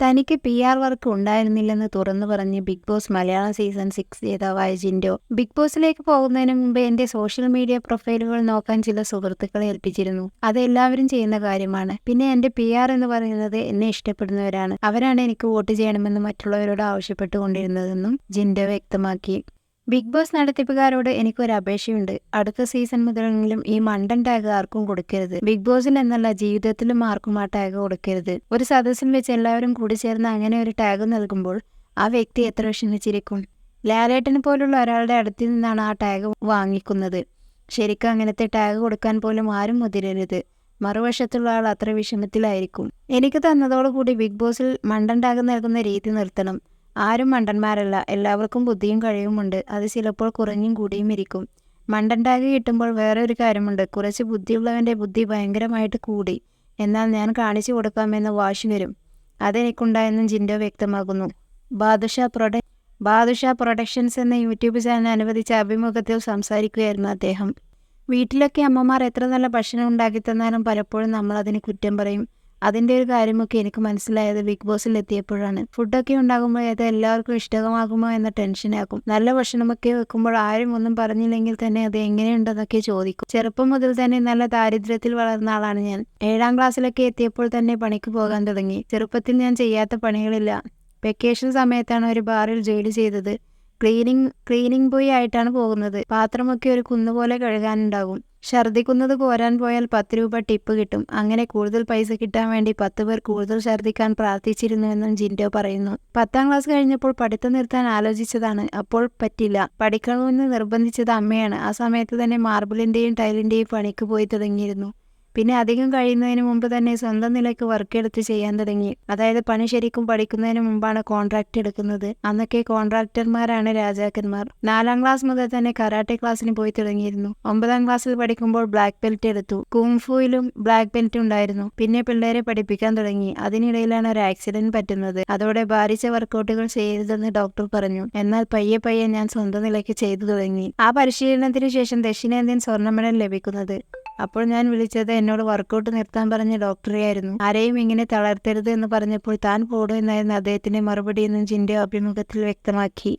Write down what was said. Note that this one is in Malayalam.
തനിക്ക് പി ആർ വർക്ക് ഉണ്ടായിരുന്നില്ലെന്ന് തുറന്നു പറഞ്ഞ് Big Boss Malayalam season six ജേതാവായ ജിൻഡോ. ബിഗ് ബോസിലേക്ക് പോകുന്നതിന് മുമ്പ് എന്റെ സോഷ്യൽ മീഡിയ പ്രൊഫൈലുകൾ നോക്കാൻ ചില സുഹൃത്തുക്കളെ ഏൽപ്പിച്ചിരുന്നു. അത് എല്ലാവരും ചെയ്യുന്ന കാര്യമാണ്. പിന്നെ എന്റെ പി ആർ എന്ന് പറയുന്നത് എന്നെ ഇഷ്ടപ്പെടുന്നവരാണ്. അവരാണ് എനിക്ക് വോട്ട് ചെയ്യണമെന്ന് മറ്റുള്ളവരോട് ആവശ്യപ്പെട്ടുകൊണ്ടിരുന്നതെന്നും ജിൻഡോ വ്യക്തമാക്കി. ബിഗ് ബോസ് നടത്തിപ്പുകാരോട് എനിക്കൊരു അപേക്ഷയുണ്ട്. അടുത്ത സീസൺ മുതലെങ്കിലും ഈ മണ്ടൻ ടാഗ് ആർക്കും കൊടുക്കരുത്. ബിഗ് ബോസിന് എന്നല്ല ജീവിതത്തിലും ആർക്കും ആ ടാഗ് കൊടുക്കരുത്. ഒരു സദസ്സിൽ വെച്ച് എല്ലാവരും കൂടി ചേർന്ന് അങ്ങനെ ഒരു ടാഗ് നൽകുമ്പോൾ ആ വ്യക്തി എത്ര വിഷമിച്ചിരിക്കും ലാലേട്ടനെ പോലുള്ള ഒരാളുടെ അടുത്തിൽ നിന്നാണ് ആ ടാഗ് വാങ്ങിക്കുന്നത്. ശരിക്കും അങ്ങനത്തെ ടാഗ് കൊടുക്കാൻ പോലും ആരും മുതിരരുത്. മറുവശത്തുള്ള ആൾ അത്ര വിഷമത്തിലായിരിക്കും. എനിക്ക് തന്നതോടുകൂടി ബിഗ് ബോസിൽ മണ്ടൻ ടാഗ് നൽകുന്ന രീതി നിർത്തണം. ആരും മണ്ടന്മാരല്ല. എല്ലാവർക്കും ബുദ്ധിയും കഴിവുമുണ്ട്. അത് ചിലപ്പോൾ കുറഞ്ഞും കൂടിയും ഇരിക്കും. മണ്ടൻ കിട്ടുമ്പോൾ വേറെ ഒരു കാര്യമുണ്ട്. കുറച്ച് ബുദ്ധിയുള്ളവന്റെ ബുദ്ധി ഭയങ്കരമായിട്ട് കൂടി. എന്നാൽ ഞാൻ കാണിച്ചു കൊടുക്കാമെന്ന് വാശി വരും. അതെനിക്കുണ്ടായെന്നും ജിൻഡോ വ്യക്തമാകുന്നു ബാദുഷ പ്രൊഡ ബാദുഷ പ്രൊഡക്ഷൻസ് എന്ന യൂട്യൂബ് ചാനൽ അനുവദിച്ച അഭിമുഖത്തിൽ സംസാരിക്കുകയായിരുന്നു അദ്ദേഹം. വീട്ടിലൊക്കെ അമ്മമാർ എത്ര നല്ല ഭക്ഷണം ഉണ്ടാക്കി തന്നാലും പലപ്പോഴും നമ്മൾ അതിന് കുറ്റം പറയും. അതിന്റെ ഒരു കാര്യമൊക്കെ എനിക്ക് മനസ്സിലായത് ബിഗ് ബോസിൽ എത്തിയപ്പോഴാണ് ഫുഡൊക്കെ ഉണ്ടാകുമ്പോൾ അത് എല്ലാവർക്കും ഇഷ്ടകമാകുമോ എന്ന ടെൻഷനാകും. നല്ല ഭക്ഷണമൊക്കെ വെക്കുമ്പോൾ ആരും ഒന്നും പറഞ്ഞില്ലെങ്കിൽ തന്നെ അത് എങ്ങനെയുണ്ടെന്നൊക്കെ ചോദിക്കും. ചെറുപ്പം മുതൽ തന്നെ നല്ല ദാരിദ്ര്യത്തിൽ വളർന്ന ആളാണ് ഞാൻ. ഏഴാം ക്ലാസ്സിലൊക്കെ എത്തിയപ്പോൾ തന്നെ പണിക്ക് പോകാൻ തുടങ്ങി. ചെറുപ്പത്തിൽ ഞാൻ ചെയ്യാത്ത പണികളില്ല. വെക്കേഷൻ സമയത്താണ് ഒരു ബാറിൽ ജോലി ചെയ്തത്. ക്ലീനിങ് ക്ലീനിങ് ബോയ് ആയിട്ടാണ് പോകുന്നത്. പാത്രമൊക്കെ ഒരു കുന്നുപോലെ കഴുകാനുണ്ടാകും. ഛർദ്ദിക്കുന്നത് കോരാൻ പോയാൽ പത്ത് രൂപ ടിപ്പ് കിട്ടും. അങ്ങനെ കൂടുതൽ പൈസ കിട്ടാൻ വേണ്ടി പത്ത് പേർ കൂടുതൽ ഛർദ്ദിക്കാൻ പ്രാർത്ഥിച്ചിരുന്നുവെന്നും ജിൻഡോ പറയുന്നു. പത്താം ക്ലാസ് കഴിഞ്ഞപ്പോൾ പഠിത്തം നിർത്താൻ ആലോചിച്ചതാണ്. അപ്പോൾ പറ്റില്ല. പഠിക്കണമെന്ന് നിർബന്ധിച്ചത് അമ്മയാണ്. ആ സമയത്ത് തന്നെ മാർബിളിന്റെയും ടൈലിന്റെയും പണിക്ക് പോയി തുടങ്ങിയിരുന്നു. പിന്നെ അധികം കഴിയുന്നതിന് മുമ്പ് തന്നെ സ്വന്തം നിലയ്ക്ക് വർക്ക് എടുത്ത് ചെയ്യാൻ തുടങ്ങി. അതായത് പണി ശരിക്കും പഠിക്കുന്നതിന് മുമ്പാണ് കോൺട്രാക്ട് എടുക്കുന്നത്. അന്നൊക്കെ കോൺട്രാക്ടർമാരാണ് രാജാക്കന്മാർ. നാലാം ക്ലാസ് മുതൽ തന്നെ കരാട്ടെ ക്ലാസ്സിന് പോയി തുടങ്ങിയിരുന്നു. ഒമ്പതാം ക്ലാസ്സിൽ പഠിക്കുമ്പോൾ ബ്ലാക്ക് ബെൽറ്റ് എടുത്തു. കുങ്ഫുയിലും ബ്ലാക്ക് ബെൽറ്റ് ഉണ്ടായിരുന്നു. പിന്നെ പിള്ളേരെ പഠിപ്പിക്കാൻ തുടങ്ങി. അതിനിടയിലാണ് ഒരു ആക്സിഡന്റ് പറ്റുന്നത്. അതോടെ ഭാരിച്ച വർക്കൗട്ടുകൾ ചെയ്യരുതെന്ന് ഡോക്ടർ പറഞ്ഞു. എന്നാൽ പയ്യെ പയ്യെ ഞാൻ സ്വന്തം നിലയ്ക്ക് ചെയ്തു തുടങ്ങി. ആ പരിശീലനത്തിന് ശേഷം ദക്ഷിണേന്ത്യൻ സ്വർണ മെഡൽ ലഭിക്കുന്നത്. അപ്പോൾ ഞാൻ വിളിച്ചത് എന്നോട് വർക്കൗട്ട് നിർത്താൻ പറഞ്ഞ ഡോക്ടറെയായിരുന്നു ആരെയും ഇങ്ങനെ തളർത്തരുത് എന്ന് പറഞ്ഞപ്പോൾ താൻ പോടൂ എന്നായിരുന്നു അദ്ദേഹത്തിന്റെ മറുപടി എന്നും ജിൻഡോ അഭിമുഖത്തിൽ വ്യക്തമാക്കി.